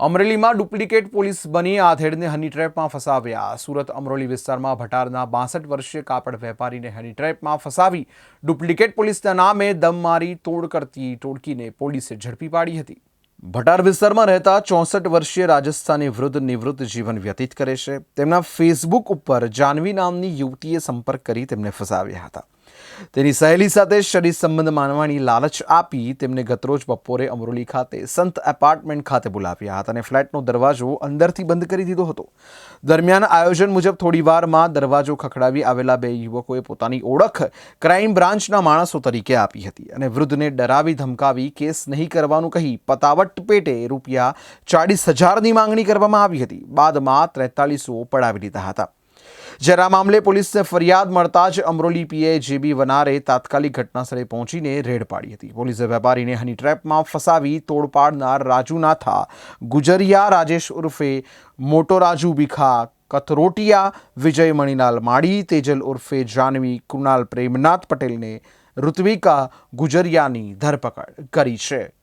અમરેલીમાં duplicate police બની આધેડને હની ટ્રેપમાં ફસાવ્યા. સુરત અમરોલી વિસ્તારમાં ભટારના બાસઠ વર્ષીય કાપડ વેપારીને હની ટ્રેપમાં ફસાવી ડુપ્લિકેટ પોલીસના નામે દમ મારી તોડ કરતી ટોળકીને પોલીસે ઝડપી પાડી હતી. ભટાર વિસ્તારમાં રહેતા ચોસઠ વર્ષીય રાજસ્થાની વૃદ્ધ નિવૃત્ત જીવન વ્યતીત કરે છે. તેમના ફેસબુક ઉપર જાનવી નામની યુવતીએ સંપર્ક કરી તેમને ફસાવ્યા હતા. તેની સહેલી સાથે શરીર સંબંધ માનવાની લાલચ આપી તેમને ગતરોજ બપોરે અમરોલી ખાતે સંત એપાર્ટમેન્ટ ખાતે બોલાવ્યા હતા અને ફ્લેટનો દરવાજો અંદરથી બંધ કરી દીધો હતો. દરમિયાન આયોજન મુજબ થોડી વારમાં દરવાજો ખખડાવી આવેલા બે યુવકોએ પોતાની ઓળખ ક્રાઇમ બ્રાન્ચના માણસો તરીકે આપી હતી અને વૃદ્ધને ડરાવી ધમકાવી કેસ નહીં કરવાનું કહી પતાવટ પેટે રૂપિયા ચાળીસ હજારની માંગણી કરવામાં આવી હતી. બાદમાં ત્રેતાલીસો પડાવી લીધા હતા. જ્યારે આ મામલે પોલીસને ફરિયાદ મળતા જ અમરોલી પીએ જેબી વનારે તાત્કાલિક ઘટનાસ્થળે પહોંચીને રેડ પાડી હતી. પોલીસે વેપારીને હની ટ્રેપમાં ફસાવી તોડપાડનાર રાજુનાથા રાજુ નાથા ગુજરિયા, રાજેશ ઉર્ફે મોટો રાજુ ભીખા, કથરોટિયા વિજય મણિલાલ માળી, તેજલ ઉર્ફે જાનવી, કૃણાલ પ્રેમનાથ પટેલને ઋત્વિકા ગુજરિયાની ધરપકડ કરી છે.